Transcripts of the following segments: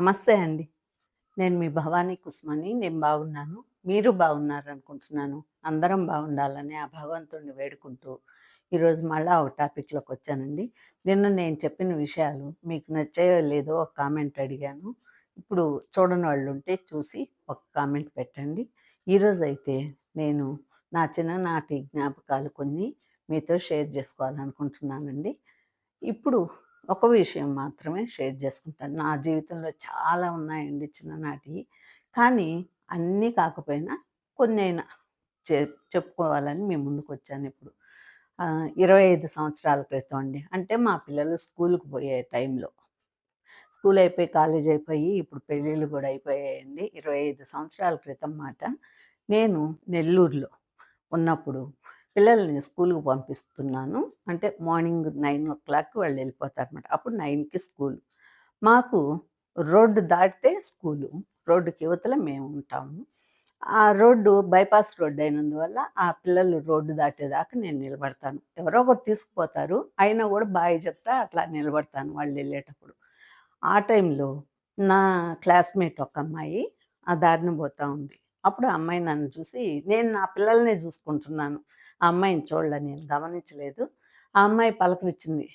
నమస్తే అండి. నేను మీ భవానీ కుస్మాని. నేను బాగున్నాను. మీరు బాగున్నారనుకుంటున్నాను. అందరం బాగుండాలని ఆ భగవంతుడిని వేడుకుంటూ, ఈరోజు మళ్ళీ ఒక టాపిక్లోకి వచ్చానండి నిన్న నేను చెప్పిన విషయాలు మీకు నచ్చాయో లేదో ఒక కామెంట్ అడిగాను. ఇప్పుడు చూడని వాళ్ళు ఉంటే చూసి ఒక కామెంట్ పెట్టండి. ఈరోజు అయితే నేను నా చిన్ననాటి జ్ఞాపకాలు కొన్ని మీతో షేర్ చేసుకోవాలనుకుంటున్నానండి ఇప్పుడు ఒక విషయం మాత్రమే షేర్ చేసుకుంటాను. నా జీవితంలో చాలా ఉన్నాయండి చిన్ననాటి కానీ అన్నీ కాకపోయినా కొన్నైనా చె చెప్పుకోవాలని మీ ముందుకొచ్చానిప్పుడు. ఆహ్, 25 సంవత్సరాల క్రితం అండి. అంటే మా పిల్లలు స్కూల్కి పోయే టైంలో. స్కూల్ అయిపోయి, కాలేజ్ అయిపోయి, ఇప్పుడు పెళ్ళిళ్ళు కూడా అయిపోయాయండి. 25 సంవత్సరాల క్రితం మాట. నేను నెల్లూరులో ఉన్నప్పుడు పిల్లల్ని స్కూల్కి పంపిస్తున్నాను. అంటే మార్నింగ్ 9:00 వాళ్ళు వెళ్ళిపోతారనమాట. అప్పుడు నైన్కి స్కూల్ మాకు రోడ్డు దాటితే స్కూలు. రోడ్డుకి ఇవతల మేము ఉంటాము. ఆ రోడ్డు బైపాస్ రోడ్డు అయినందువల్ల ఆ పిల్లలు రోడ్డు దాటేదాకా నేను నిలబడతాను. ఎవరో ఒకరు తీసుకుపోతారు. అయినా కూడా బాయ్ చెప్తా అట్లా నిలబడతాను వాళ్ళు వెళ్ళేటప్పుడు ఆ టైంలో నా క్లాస్‌మేట్ ఒక అమ్మాయి ఆ దారిని పోతా ఉంది. అప్పుడు ఆ అమ్మాయి నన్ను చూసి నేను నా పిల్లల్ని చూసుకుంటున్నాను. ఆ అమ్మాయిని చూడలే నేను గమనించలేదు. ఆ అమ్మాయి పలకరించింది.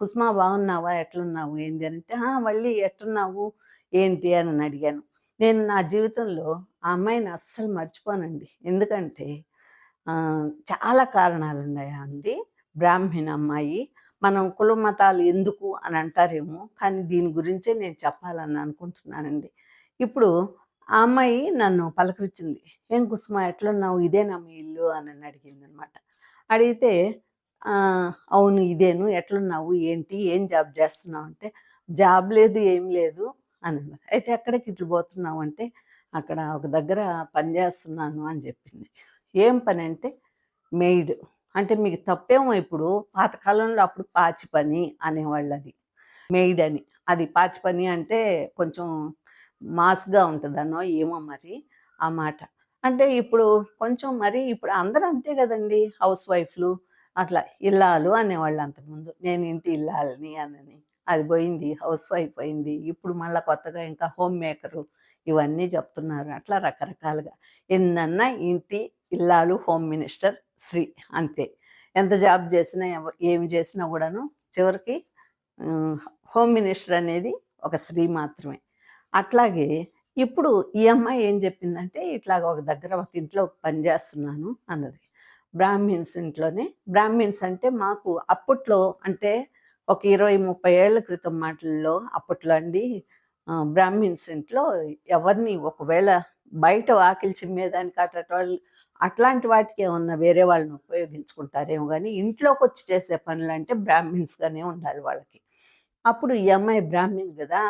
"కుసుమా బాగున్నావా? ఎట్లున్నావు? ఏంది" అని అంటే మళ్ళీ ఎట్లున్నావు ఏంటి?" అని అడిగాను. నేను నా జీవితంలో ఆ అమ్మాయిని అస్సలు మర్చిపోనండి. ఎందుకంటే చాలా కారణాలున్నాయా అండి. బ్రాహ్మణ అమ్మాయి. మనం కుల మతాలు ఎందుకు అని అంటారేమో, కానీ దీని గురించే నేను చెప్పాలని అనుకుంటున్నానండి. ఇప్పుడు ఆ అమ్మాయి నన్ను పలకరించింది. "ఏం కుసుమ ఎట్లున్నావు? ఇదేనా మీ ఇల్లు?" అని అడిగింది అనమాట అడిగితే "అవును ఇదేను. ఎట్లున్నావు? ఏంటి? ఏం జాబ్ చేస్తున్నావు?" అంటే, "జాబ్ లేదు, ఏం లేదు" అని "అయితే ఎక్కడికి ఇట్లు పోతున్నావు?" అంటే, "అక్కడ ఒక దగ్గర పని చేస్తున్నాను" అని చెప్పింది. ఏం పని అంటే మెయిడ్. అంటే మీకు తప్పేమో ఇప్పుడు పాతకాలంలో అప్పుడు పాచి పని అనేవాళ్ళది. మెయిడ్ అని. అది పాచి పని అంటే కొంచెం మాస్‌గా ఉంటుందనో ఏమో మరి ఆ మాట. అంటే ఇప్పుడు కొంచెం మరి ఇప్పుడు అందరూ అంతే కదండి హౌస్ వైఫ్‌లు అట్లా ఇల్లాలు అనేవాళ్ళు అంతకుముందు. నేను ఇంటి ఇల్లాలని అనని. అది పోయింది. హౌస్ వైఫ్ అయింది. ఇప్పుడు మళ్ళా కొత్తగా ఇంకా హోమ్ మేకరు ఇవన్నీ చెప్తున్నారు. అట్లా రకరకాలుగా. ఎన్నన్నా ఇంటి ఇల్లాలు, హోమ్ మినిస్టర్, స్త్రీ అంతే. ఎంత జాబ్ చేసినా ఏమి చేసినా కూడాను చివరికి హోమ్ మినిస్టర్ అనేది ఒక స్త్రీ మాత్రమే. అట్లాగే ఇప్పుడు ఈ అమ్మాయి ఏం చెప్పిందంటే, "ఇట్లాగ ఒక దగ్గర ఒక ఇంట్లో పని చేస్తున్నాను" అన్నది. బ్రాహ్మిన్స్ ఇంట్లోనే. బ్రాహ్మిన్స్ అంటే మాకు అప్పట్లో అంటే ఒక ఇరవై ముప్పై ఏళ్ళ క్రితం మాటల్లో అప్పట్లో అండి బ్రాహ్మిన్స్ ఇంట్లో ఎవరిని ఒకవేళ బయట వాకిలి చిమ్మేదానికి అట్లాటోళ్ళు అట్లాంటి వాటికి ఏమన్నా వేరే వాళ్ళని ఉపయోగించుకుంటారేమో కానీ ఇంట్లోకి వచ్చి చేసే పనులంటే బ్రాహ్మిన్స్‌గానే ఉండాలి వాళ్ళకి. అప్పుడు ఈ అమ్మాయి బ్రాహ్మిన్ కదా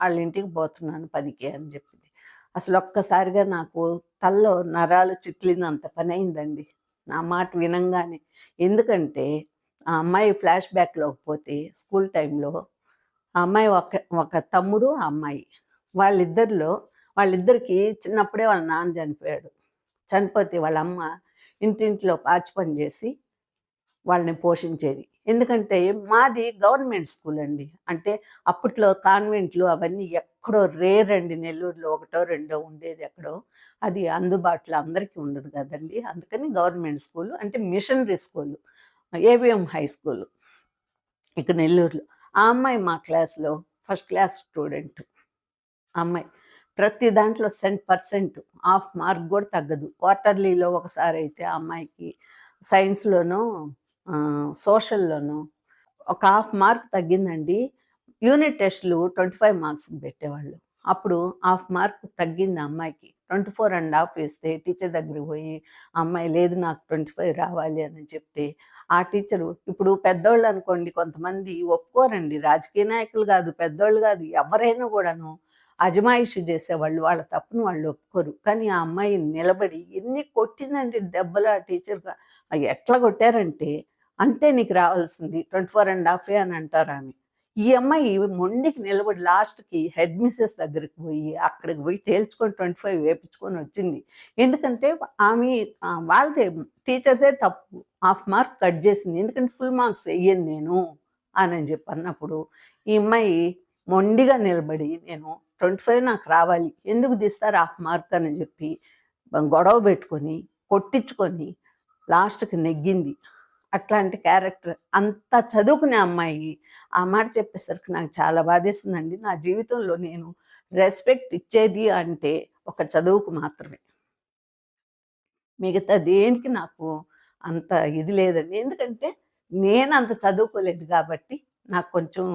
వాళ్ళ ఇంటికి పోతున్నాను పనికి అని చెప్పింది. అసలు ఒక్కసారిగా నాకు తలలో నరాలు చిట్లినంత పని అయిందండి నా మాట వినంగానే. ఎందుకంటే ఆ అమ్మాయి ఫ్లాష్ బ్యాక్‌లోకి పోతే స్కూల్ టైంలో ఆ అమ్మాయి ఒక ఒక తమ్ముడు, ఆ అమ్మాయి. వాళ్ళిద్దరిలో వాళ్ళిద్దరికీ చిన్నప్పుడే వాళ్ళ నాన్న చనిపోయాడు. చనిపోతే వాళ్ళ అమ్మ ఇంటింట్లో పాచి పని చేసి వాళ్ళని పోషించేది. ఎందుకంటే మాది గవర్నమెంట్ స్కూల్ అండి. అంటే అప్పట్లో కాన్వెంట్లు అవన్నీ ఎక్కడో రేర్ అండి నెల్లూరులో ఒకటో, రెండో ఉండేది ఎక్కడో. అది అందుబాటులో అందరికీ ఉండదు కదండి అందుకని గవర్నమెంట్ స్కూల్ అంటే missionary school. AVM high school. ఇక నెల్లూరులో. ఆ అమ్మాయి మా క్లాస్‌లో ఫస్ట్ క్లాస్ స్టూడెంట్. అమ్మాయి. ప్రతి దాంట్లో సెంట్ పర్సెంట్ హాఫ్ మార్క్ కూడా తగ్గదు. క్వార్టర్లీలో ఒకసారయితే ఆ అమ్మాయికి సైన్స్లోనూ సోషల్లోనూ ఒక హాఫ్ మార్క్ తగ్గిందండి. యూనిట్ టెస్ట్‌లు ట్వంటీ ఫైవ్ మార్క్స్ పెట్టేవాళ్ళు. అప్పుడు హాఫ్ మార్క్ తగ్గింది ఆ అమ్మాయికి. 24 ½ వేస్తే టీచర్ దగ్గరికి పోయి, ఆ అమ్మాయి లేదు నాకు 25 రావాలి అని చెప్తే, ఆ టీచరు ఇప్పుడు పెద్దోళ్ళనుకోండి కొంతమంది ఒప్పుకోరండి. రాజకీయ నాయకులు కాదు పెద్దోళ్ళు కాదు ఎవరైనా కూడాను అజమాయిషి చేసేవాళ్ళు. వాళ్ళ తప్పును వాళ్ళు ఒప్పుకోరు. కానీ ఆ అమ్మాయి నిలబడి ఎన్ని కొట్టిందండి దెబ్బలు ఆ టీచర్‌గా. ఎట్లా కొట్టారంటే, "అంతే నీకు రావాల్సింది 24 ½ అని అంటారు ఆమె ఈ అమ్మాయి మొండికి నిలబడి లాస్ట్‌కి హెడ్ మిస్సెస్ దగ్గరికి పోయి, అక్కడికి పోయి తేల్చుకొని 25 వేపించుకొని వచ్చింది. ఎందుకంటే ఆమె వాళ్ళదే టీచర్‌దే తప్పు. హాఫ్ మార్క్ కట్ చేసింది. ఎందుకంటే ఫుల్ మార్క్స్ వేయను నేను అని చెప్పి అన్నప్పుడు, ఈ అమ్మాయి మొండిగా నిలబడి నేను ట్వంటీ ఫైవ్ నాకు రావాలి ఎందుకు తీస్తారు హాఫ్ మార్క్ అని చెప్పి గొడవ పెట్టుకొని కొట్టించుకొని లాస్ట్కి నెగ్గింది అట్లాంటి క్యారెక్టర్. అంత చదువుకునే అమ్మాయి. ఆ మాట చెప్పేసరికి నాకు చాలా బాధేస్తుందండి. నా జీవితంలో నేను రెస్పెక్ట్ ఇచ్చేది అంటే ఒక చదువుకు మాత్రమే. మిగతా దేనికి నాకు అంత ఇది లేదండి. ఎందుకంటే నేను అంత చదువుకోలేదు కాబట్టి నాకు కొంచెం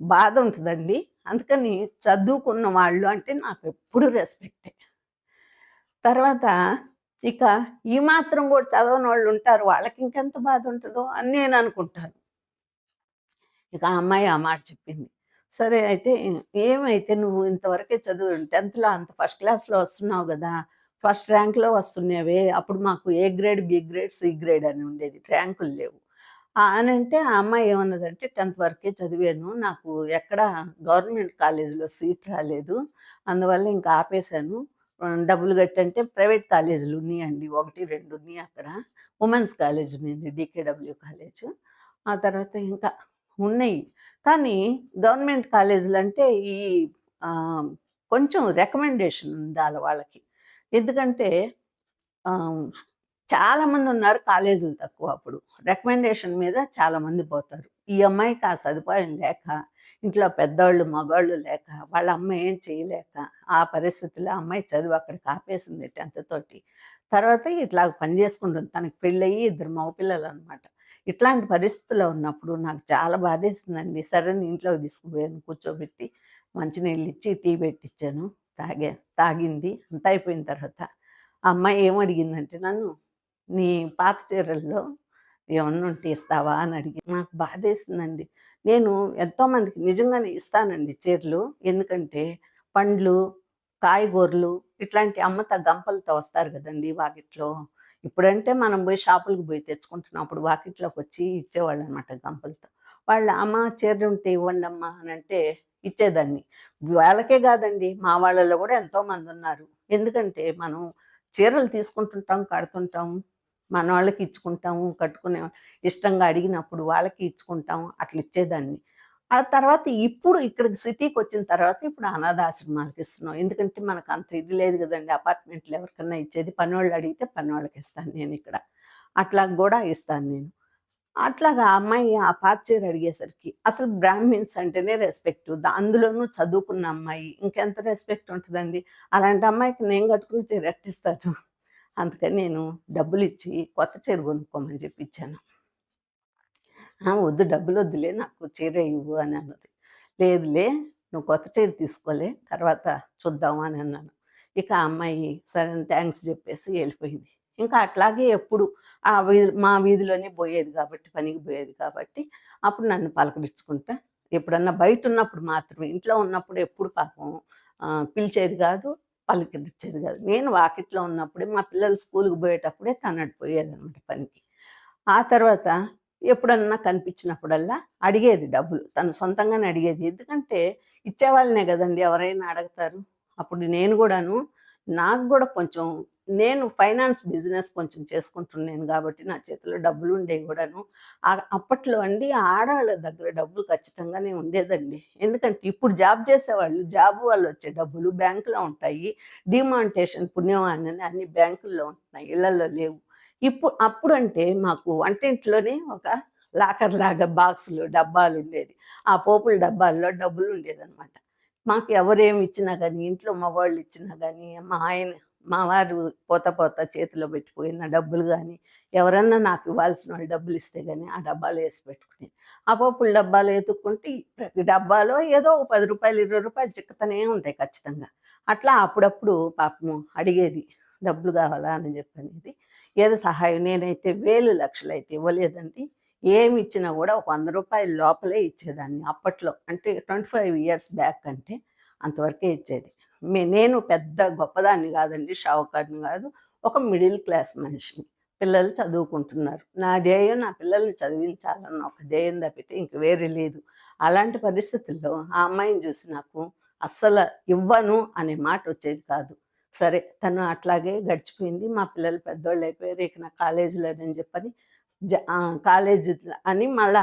బాధ ఉంటుందండి. అందుకని చదువుకున్న వాళ్ళు అంటే నాకు ఎప్పుడు రెస్పెక్టే. తర్వాత ఇక ఈ మాత్రం కూడా చదవని వాళ్ళు ఉంటారు. వాళ్ళకి ఇంకెంత బాధ ఉంటుందో అని నేను అనుకుంటాను. ఇక ఆ అమ్మాయి ఆ మాట చెప్పింది. సరే అయితే ఏమైతే నువ్వు ఇంతవరకే చదువు టెన్త్లో అంత ఫస్ట్ క్లాస్లో వస్తున్నావు కదా ఫస్ట్ ర్యాంక్లో వస్తున్నావే అప్పుడు మాకు A grade B grade C grade అని ఉండేది. ర్యాంకులు లేవు. అని అంటే ఆ అమ్మాయి ఏమన్నదంటే టెన్త్ వరకే చదివాను నాకు ఎక్కడ గవర్నమెంట్ కాలేజీలో సీట్ రాలేదు అందువల్ల ఇంకా ఆపేశాను. డబ్బులు కట్టంటే ప్రైవేట్ కాలేజీలు ఉన్నాయండి. ఒకటి రెండు ఉన్నాయి అక్కడ. ఉమెన్స్ కాలేజ్ ఉంది డికేడబ్ల్యూ కాలేజ్. ఆ తర్వాత ఇంకా ఉన్నాయి. కానీ గవర్నమెంట్ కాలేజీలు అంటే ఈ కొంచెం రికమెండేషన్ ఉండాలి వాళ్ళకి. ఎందుకంటే చాలామంది ఉన్నారు కాలేజీలు తక్కువ అప్పుడు. రికమెండేషన్ మీద చాలామంది పోతారు. ఈ అమ్మాయికి ఆ సదుపాయం లేక ఇంట్లో పెద్దవాళ్ళు మగవాళ్ళు లేక వాళ్ళ అమ్మ ఏం చేయలేక ఆ పరిస్థితిలో అమ్మాయి చదువు అక్కడికి ఆపేసింది టెన్త్ తోటి. తర్వాత ఇట్లా పని చేసుకుంటుంది. తనకి పెళ్ళయి ఇద్దరు మగపిల్లలు అనమాట ఇట్లాంటి పరిస్థితుల్లో ఉన్నప్పుడు నాకు చాలా బాధేస్తుందండి సరే ఇంట్లోకి తీసుకుపోయాను కూర్చోబెట్టి మంచినీళ్ళు ఇచ్చి టీ పెట్టించాను తాగే తాగింది. అంతా అయిపోయిన తర్వాత ఆ అమ్మాయి ఏమడిగిందంటే నన్ను నీ పాత చీరల్లో ఏమన్నా ఉంటే ఇస్తావా అని అడిగి నాకు బాధేసిందండి. నేను ఎంతోమందికి నిజంగానే ఇస్తానండి చీరలు. ఎందుకంటే పండ్లు కాయగూరలు ఇట్లాంటి అమ్మత గంపలతో వస్తారు కదండి వాకిట్లో. ఇప్పుడంటే మనం పోయి షాపులకు పోయి తెచ్చుకుంటున్నాం. అప్పుడు వాకిట్లోకి వచ్చి ఇచ్చేవాళ్ళు అనమాట గంపలతో. వాళ్ళ అమ్మ చీరలు ఉంటే ఇవ్వండి అమ్మా అని అంటే ఇచ్చేదాన్ని. వాళ్ళకే కాదండి మా వాళ్ళలో కూడా ఎంతో మంది ఉన్నారు. ఎందుకంటే మనం చీరలు తీసుకుంటుంటాం కడుతుంటాం. మన వాళ్ళకి ఇచ్చుకుంటాము కట్టుకునే ఇష్టంగా అడిగినప్పుడు వాళ్ళకి ఇచ్చుకుంటాము అట్లా ఇచ్చేదాన్ని. ఆ తర్వాత ఇప్పుడు ఇక్కడ సిటీకి వచ్చిన తర్వాత ఇప్పుడు అనాథాశ్రమాలకు ఇస్తున్నాం. ఎందుకంటే మనకు అంత ఇది లేదు కదండి అపార్ట్మెంట్లు ఎవరికన్నా ఇచ్చేది పని వాళ్ళు అడిగితే పని వాళ్ళకి ఇస్తాను నేను ఇక్కడ. అట్లా కూడా ఇస్తాను నేను. అట్లాగా ఆ అమ్మాయి ఆ పాత అడిగేసరికి అసలు బ్రాహ్మిన్స్ అంటేనే రెస్పెక్ట్. అందులోనూ చదువుకున్న అమ్మాయి. ఇంకెంత రెస్పెక్ట్ ఉంటుందండి? అలాంటి అమ్మాయికి నేను కట్టుకుని చీర అందుకని నేను డబ్బులు ఇచ్చి కొత్త చీర కొనుక్కోమని చెప్పి ఇచ్చాను వద్దు డబ్బులు వద్దులే నాకు చీర ఇవ్వు అని అన్నది. లేదులే నువ్వు కొత్త చీర తీసుకోలే తర్వాత చూద్దాం అని అన్నాను. ఇక ఆ అమ్మాయి సరే థ్యాంక్స్ చెప్పేసి వెళ్ళిపోయింది. ఇంకా అట్లాగే ఎప్పుడు ఆ వీధి మా వీధిలోనే పోయేది కాబట్టి పనికి పోయేది కాబట్టి అప్పుడు నన్ను పలకరించుకుంటా. ఎప్పుడన్నా బయట ఉన్నప్పుడు మాత్రమే ఇంట్లో ఉన్నప్పుడు ఎప్పుడు పాపం పిలిచేది కాదు. పలికిచ్చేది కాదు. నేను వాకిట్లో ఉన్నప్పుడే మా పిల్లలు స్కూల్కి పోయేటప్పుడే తను అటు పోయేది అనమాట పనికి. ఆ తర్వాత ఎప్పుడన్నా కనిపించినప్పుడల్లా అడిగేది డబ్బులు. తను సొంతంగానే అడిగేది. ఎందుకంటే ఇచ్చేవాళ్ళనే కదండి ఎవరైనా అడుగుతారు. అప్పుడు నేను కూడాను నాకు కూడా కొంచెం నేను ఫైనాన్స్ బిజినెస్ కొంచెం చేసుకుంటున్నాను కాబట్టి నా చేతిలో డబ్బులు ఉండేవి కూడాను. అప్పట్లో అండి ఆడవాళ్ళ దగ్గర డబ్బులు ఖచ్చితంగానే ఉండేదండి. ఎందుకంటే ఇప్పుడు జాబ్ చేసేవాళ్ళు జాబ్ వాళ్ళు వచ్చే డబ్బులు బ్యాంకులో ఉంటాయి. డిమాంటేషన్ పుణ్యవాన్ అని అన్ని బ్యాంకుల్లో ఉంటున్నాయి ఇళ్ళలో లేవు. ఇప్పుడు అప్పుడు అంటే మాకు వంటింట్లోనే ఒక లాకర్ లాగా బాక్సులు డబ్బాలు ఉండేది. ఆ పోపుల డబ్బాల్లో డబ్బులు ఉండేదన్నమాట. మాకు ఎవరేమి ఇచ్చినా కానీ ఇంట్లో మగవాళ్ళు ఇచ్చినా కానీ మా ఆయన మా వారు పోత పోత చేతిలో పెట్టిపోయిన డబ్బులు కానీ ఎవరన్నా నాకు ఇవ్వాల్సిన వాళ్ళు డబ్బులు ఇస్తే కానీ ఆ డబ్బాలు వేసి పెట్టుకునేది. ఆ డబ్బాలు ఎత్తుక్కుంటే ప్రతి డబ్బాలో ఏదో ఒక పది రూపాయలు ఇరవై రూపాయలు చిక్కుతూనే ఉంటాయి ఖచ్చితంగా. అట్లా అప్పుడప్పుడు పాపము అడిగేది డబ్బులు కావాలా అని చెప్పనేది. ఏదో సహాయం నేనైతే వేలు లక్షలు అయితే ఇవ్వలేదండి. ఏమి ఇచ్చినా కూడా ఒక వంద రూపాయల లోపలే ఇచ్చేదాన్ని అప్పట్లో. అంటే ట్వంటీ ఫైవ్ ఇయర్స్ బ్యాక్ అంటే అంతవరకే ఇచ్చేది. మే నేను పెద్ద గొప్పదాన్ని కాదండి షావుకారిని కాదు ఒక మిడిల్ క్లాస్ మనిషిని. పిల్లలు చదువుకుంటున్నారు. నా ధ్యేయం నా పిల్లల్ని చదివించాలన్న ఒక ధ్యేయం తప్పితే ఇంక వేరే లేదు. అలాంటి పరిస్థితుల్లో ఆ అమ్మాయిని చూసి నాకు అస్సలు ఇవ్వను అనే మాట వచ్చేది కాదు. సరే తను అట్లాగే గడిచిపోయింది. మా పిల్లలు పెద్దోళ్ళు అయిపోయారు ఇక నా కాలేజీలో అని చెప్పని కాలేజ్ అని మళ్ళా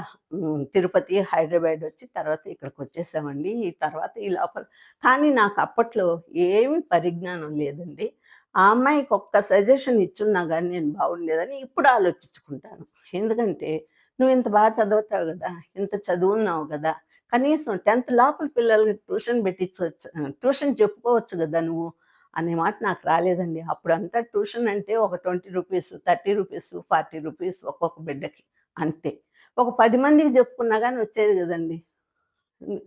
తిరుపతి, హైదరాబాద్ వచ్చి తర్వాత ఇక్కడికి వచ్చేసామండి. ఈ తర్వాత ఈ లోపల కానీ నాకు అప్పట్లో ఏమి పరిజ్ఞానం లేదండి. ఆ అమ్మాయికి ఒక్క సజెషన్ ఇచ్చున్నా కానీ నేను బాగుండేదని ఇప్పుడు ఆలోచించుకుంటాను. ఎందుకంటే నువ్వు ఇంత బాగా చదువుతావు కదా ఇంత చదువున్నావు కదా కనీసం 10థ్ లోపల పిల్లలకి ట్యూషన్ పెట్టించవచ్చు. ట్యూషన్ చెప్పుకోవచ్చు కదా నువ్వు అనే మాట నాకు రాలేదండి. అప్పుడంతా ట్యూషన్ అంటే ఒక twenty rupees thirty rupees forty rupees ఒక్కొక్క బిడ్డకి అంతే. ఒక పది మందికి చెప్పుకున్నా కానీ వచ్చేది కదండి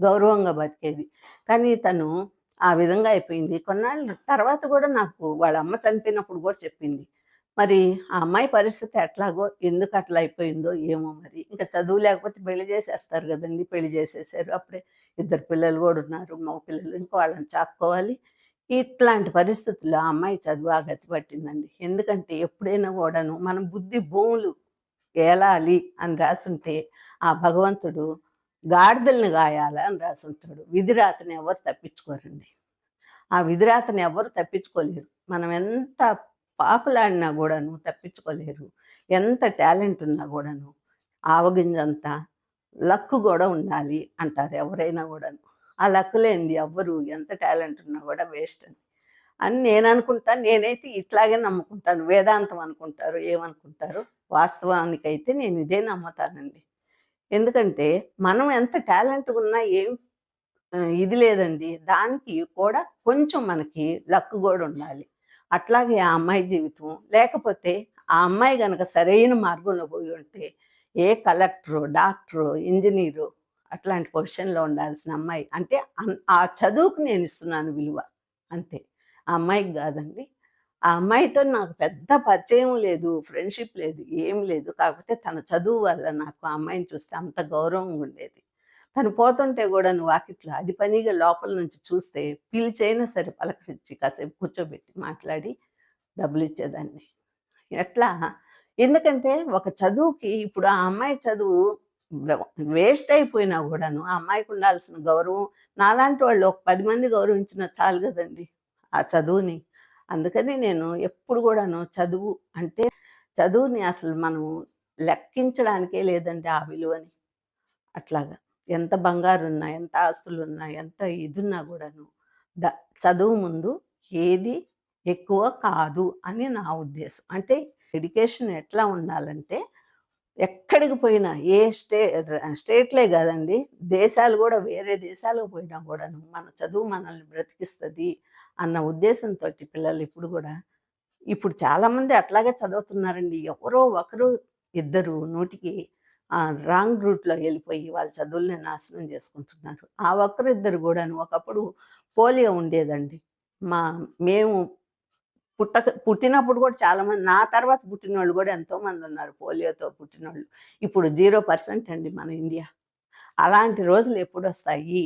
గౌరవంగా బతికేది. కానీ తను ఆ విధంగా అయిపోయింది. కొన్నాళ్ళు తర్వాత కూడా నాకు వాళ్ళ అమ్మ చనిపోయినప్పుడు కూడా చెప్పింది. మరి ఆ అమ్మాయి పరిస్థితి ఎట్లాగో, ఎందుకు అట్లా అయిపోయిందో ఏమో మరి. ఇంకా చదువు లేకపోతే పెళ్ళి చేసేస్తారు కదండి పెళ్ళి చేసేసారు. అప్పుడే ఇద్దరు పిల్లలు కూడా ఉన్నారు. మగ పిల్లలు. ఇంకా వాళ్ళని చాక్కోవాలి. ఇట్లాంటి పరిస్థితుల్లో ఆ అమ్మాయి చదువు ఆ గతి పట్టిందండి. ఎందుకంటే ఎప్పుడైనా కూడాను మన బుద్ధి భూములు ఏలాలి అని రాసుంటే ఆ భగవంతుడు గాడిదల్ని గాయాల అని రాసుంటాడు. విధిరాతని ఎవరు తప్పించుకోరండి. ఆ విధిరాతని ఎవరు తప్పించుకోలేరు. మనం ఎంత పాకులాడినా కూడాను తప్పించుకోలేరు. ఎంత టాలెంట్ ఉన్నా కూడాను ఆవగింజంతా లక్ కూడా ఉండాలి అంటారు ఎవరైనా కూడాను ఆ లక్ ఎవ్వరు ఎంత టాలెంట్ ఉన్నా కూడా వేస్ట్ అని. అని నేను అనుకుంటాను నేనైతే ఇట్లాగే నమ్ముకుంటాను. వేదాంతం అనుకుంటారు ఏమనుకుంటారో వాస్తవానికైతే నేను ఇదే నమ్ముతానండి. ఎందుకంటే మనం ఎంత టాలెంట్‌గా ఉన్నా ఏం ఇది లేదండి. దానికి కూడా కొంచెం మనకి లక్ కూడా ఉండాలి. అట్లాగే ఆ అమ్మాయి జీవితం లేకపోతే ఆ అమ్మాయి కనుక సరైన మార్గంలో పోయి ఉంటే ఏ కలెక్టరు డాక్టరు ఇంజనీరు అట్లాంటి పొజిషన్‌లో ఉండాల్సిన అమ్మాయి. అంటే అన్ ఆ చదువుకు నేను ఇస్తున్నాను విలువ. అంతే. ఆ అమ్మాయికి కాదండి ఆ అమ్మాయితో నాకు పెద్ద పరిచయం లేదు. ఫ్రెండ్‌షిప్ లేదు. ఏం లేదు. కాకపోతే తన చదువు వల్ల నాకు ఆ అమ్మాయిని చూస్తే అంత గౌరవంగా ఉండేది. తను పోతుంటే కూడా నువ్వు వాకిట్లో అది పనిగా లోపల నుంచి చూస్తే పిలిచైనా సరే పలకరించి కాసేపు కూర్చోబెట్టి మాట్లాడి డబ్బులిచ్చేదాన్ని. ఎట్లా ఎందుకంటే ఒక చదువుకి ఇప్పుడు ఆ అమ్మాయి చదువు వేస్ట్ అయిపోయినా కూడాను ఆ అమ్మాయికి ఉండాల్సిన గౌరవం నాలాంటి వాళ్ళు ఒక పది మంది గౌరవించిన చాలు కదండి ఆ చదువుని. అందుకని నేను ఎప్పుడు కూడాను చదువు అంటే చదువుని అసలు మనం లెక్కించడానికే లేదండి ఆ విలువని. అట్లాగా. ఎంత బంగారున్నా, ఎంత ఆస్తులున్నా, ఎంత ఇదున్నా కూడాను ద చదువు ముందు ఏది ఎక్కువ కాదు అని నా ఉద్దేశం. అంటే ఎడ్యుకేషన్ ఎట్లా ఉండాలంటే ఎక్కడికి పోయినా ఏ స్టే స్టేట్‌లే కాదండి దేశాలు కూడా వేరే దేశాలకు పోయినా కూడాను మన చదువు మనల్ని బ్రతికిస్తుంది అన్న ఉద్దేశంతోటి పిల్లలు ఇప్పుడు కూడా ఇప్పుడు చాలామంది అట్లాగే చదువుతున్నారండి. ఎవరో ఒకరు, ఇద్దరు నూటికి రాంగ్ రూట్‌లో వెళ్ళిపోయి వాళ్ళ చదువుల్ని నాశనం చేసుకుంటున్నారు ఆ ఒక్కరిద్దరు కూడాను ఒకప్పుడు పోలియో ఉండేదండి. మా మేము పుట్టక పుట్టినప్పుడు కూడా చాలామంది నా తర్వాత పుట్టిన వాళ్ళు కూడా ఎంతోమంది ఉన్నారు పోలియోతో పుట్టిన వాళ్ళు ఇప్పుడు జీరో పర్సెంట్ అండి మన ఇండియా. అలాంటి రోజులు ఎప్పుడు వస్తాయి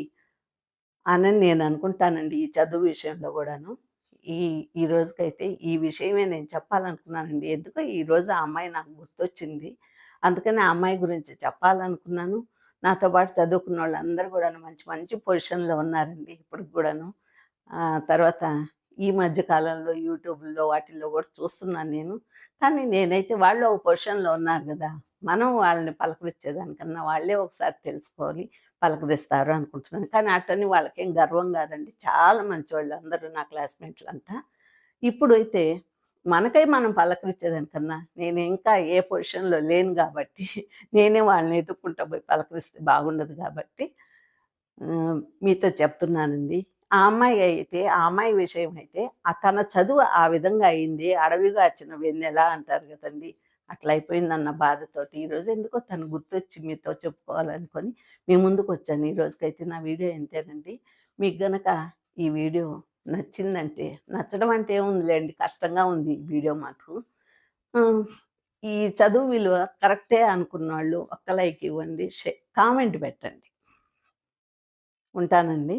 అని నేను అనుకుంటానండి ఈ చదువు విషయంలో కూడాను ఈ ఈ రోజుకైతే ఈ విషయమే నేను చెప్పాలనుకున్నానండి. ఎందుకో ఈరోజు ఆ అమ్మాయి నాకు గుర్తొచ్చింది. అందుకని ఆ అమ్మాయి గురించి చెప్పాలనుకున్నాను. నాతో పాటు చదువుకున్న చదువుకున్నోళ్ళందరూ కూడాను మంచి మంచి పొజిషన్‌లో ఉన్నారండి ఇప్పటికి కూడాను తర్వాత ఈ మధ్య కాలంలో యూట్యూబ్‌లో వాటిల్లో కూడా చూస్తున్నాను నేను. కానీ నేనైతే వాళ్ళు ఒక పొజిషన్‌లో ఉన్నారు కదా మనం వాళ్ళని పలకరించేదానికన్నా వాళ్ళే ఒకసారి తెలుసుకోవాలి. పలకరిస్తారు అనుకుంటున్నాను. కానీ అటని వాళ్ళకేం గర్వం కాదండి చాలా మంచి వాళ్ళు అందరూ నా క్లాస్‌మేట్లంతా. ఇప్పుడైతే మనకై మనం పలకరించేదానికన్నా నేను ఇంకా ఏ పొజిషన్‌లో లేను కాబట్టి నేనే వాళ్ళని ఎదుర్కొంటా పోయి పలకరిస్తే బాగుండదు కాబట్టి మీతో చెప్తున్నానండి. ఆ అమ్మాయి అయితే ఆ అమ్మాయి విషయం అయితే తన చదువు ఆ విధంగా అయింది. అడవిగా వచ్చిన వెన్నెల అంటారు కదండి అట్లా అయిపోయిందన్న బాధతోటి ఈరోజు ఎందుకో తను గుర్తొచ్చి మీతో చెప్పుకోవాలనుకొని మీ ముందుకొచ్చాను. ఈ రోజుకైతే నా వీడియో ఎంతేనండి మీకు గనక ఈ వీడియో నచ్చిందంటే నచ్చడం అంటే ఏముందిలేండి కష్టంగా ఉంది ఈ వీడియో మాకు. ఈ చదువు విలువ కరెక్టే అనుకున్న వాళ్ళు ఒక్క లైక్ ఇవ్వండి. షే కామెంట్ పెట్టండి. ఉంటానండి.